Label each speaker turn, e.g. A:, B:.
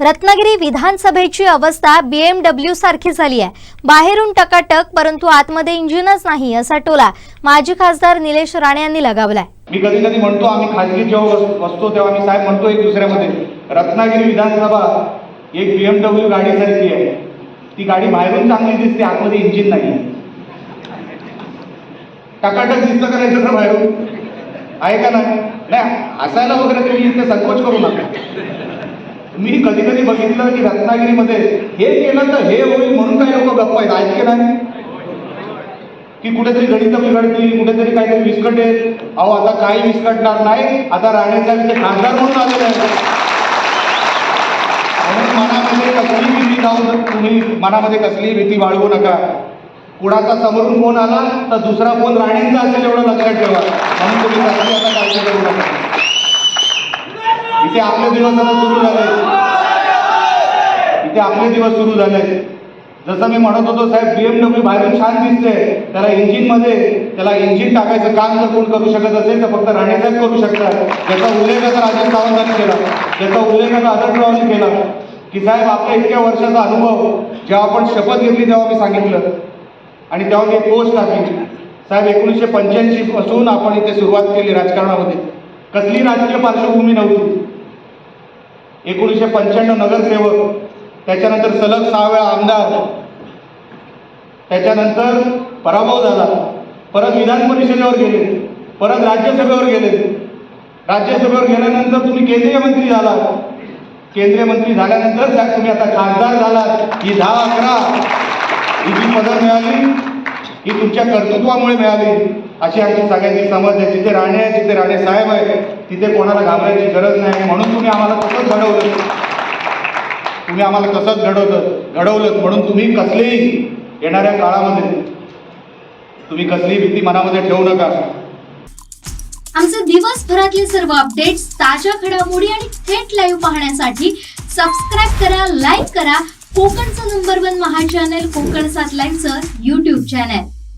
A: रत्नागिरी विधानसभेची अवस्था बीएमडब्ल्यू सारखी झाली आहे. बाहेरून टकाटक परंतु आतमध्ये इंजिनच नाही असा टोला माजी खासदार निलेश राणे यांनी लगावलाय.
B: मी कधी कधी म्हणतो आम्ही खाजगी जेव्हा बस- बसतो तेव्हा मी साहेब म्हणतो एक दुसऱ्यामध्ये रत्नागिरी विधानसभा एक बी एम डब्ल्यू गाडीसारखी आहे. ती गाडी बाहेरून चांगली दिसते आतमध्ये इंजिन नाही. टकाटक दिसतं का नाही सगळं बाहेरून? आहे का नाही? नाही हसायला वगैरे तुम्ही इथे संकोच करू नका. मी कधी कधी बघितलं की रत्नागिरीमध्ये हे केलं तर हे होईल म्हणून काही लोक गप्प आहेत? ऐकले नाही. की कुठेतरी गणित बिघडतील कुठेतरी काहीतरी विस्कटेल. अहो आता काही विस्कटणार नाही. आता राणेसाहेब ते खासदार म्हणून आलेले आहेत. म्हणून मनामध्ये कसली भीती जाऊ तुम्ही मनामध्ये कसली भीती बाळगू नका. कुणाचा समोरून फोन आला तर दुसरा फोन राणेंचा असेल एवढं लक्षात ठेवा. म्हणून तुम्ही कसली आता काळजी करू नका. इथे आपले दिवस आता सुरू झाले इथे आपले दिवस सुरू झाले जसं मी म्हणत होतो साहेब बीएमडब्ल्यू बाहेरून छान दिसते त्याला इंजिनमध्ये त्याला इंजिन टाकायचं काम जर कोण करू शकत असेल तर फक्त राणेसाहेब करू शकतात. त्याचा उल्लेख आता राजन सावंतांनी केला. त्याचा उल्लेख आता आदररावांनी केला. की साहेब आपल्या इतक्या वर्षाचा अनुभव जेव्हा आपण शपथ घेतली तेव्हा मी सांगितलं. आणि तेव्हा मी पोस्ट टाकली. साहेब एकोणीसशे पंच्याऐंशी पासून आपण इथे सुरुवात केली राजकारणामध्ये. कसली राजकीय पार्श्वभूमी नव्हती. एकोणीसशे पंच्याण्णव नगरसेवक त्याच्यानंतर सलग सहा वेळा आमदार त्याच्यानंतर पराभव झाला. परत विधान परिषदेवर गेले परत राज्यसभेवर गेले. राज्यसभेवर गेल्यानंतर तुम्ही केंद्रीय मंत्री झाला. केंद्रीय मंत्री झाल्यानंतर तुम्ही आता खासदार झालात. ही दहा अकरा ही जी पदं मिळाली. ही तुमच्या कर्तृत्वामुळे मिळाली. अशी आमची सगळ्यांची समज आहे. जिथे राणे आहे तिथे राणे साहेब आहे तिथे कोणाला घाबरायची गरज नाही. म्हणून तुम्ही आम्हाला तसंच घडवलं. तुम्ही आम्हाला तसंच घडवलं. घडवलं. म्हणून तुम्ही कसलेही येणाऱ्या काळामध्ये तुम्ही कसलीही भीती मनामध्ये ठेवू नका.
C: आमचे दिवसभरातले सर्व अपडेट्स ताज्या घडामोडी आणि थेट लाईव्ह पाहण्यासाठी सबस्क्राईब करा लाईक करा. कोकणचं नंबर वन महा चॅनल कोकण सात लाईनचं युट्यूब चॅनल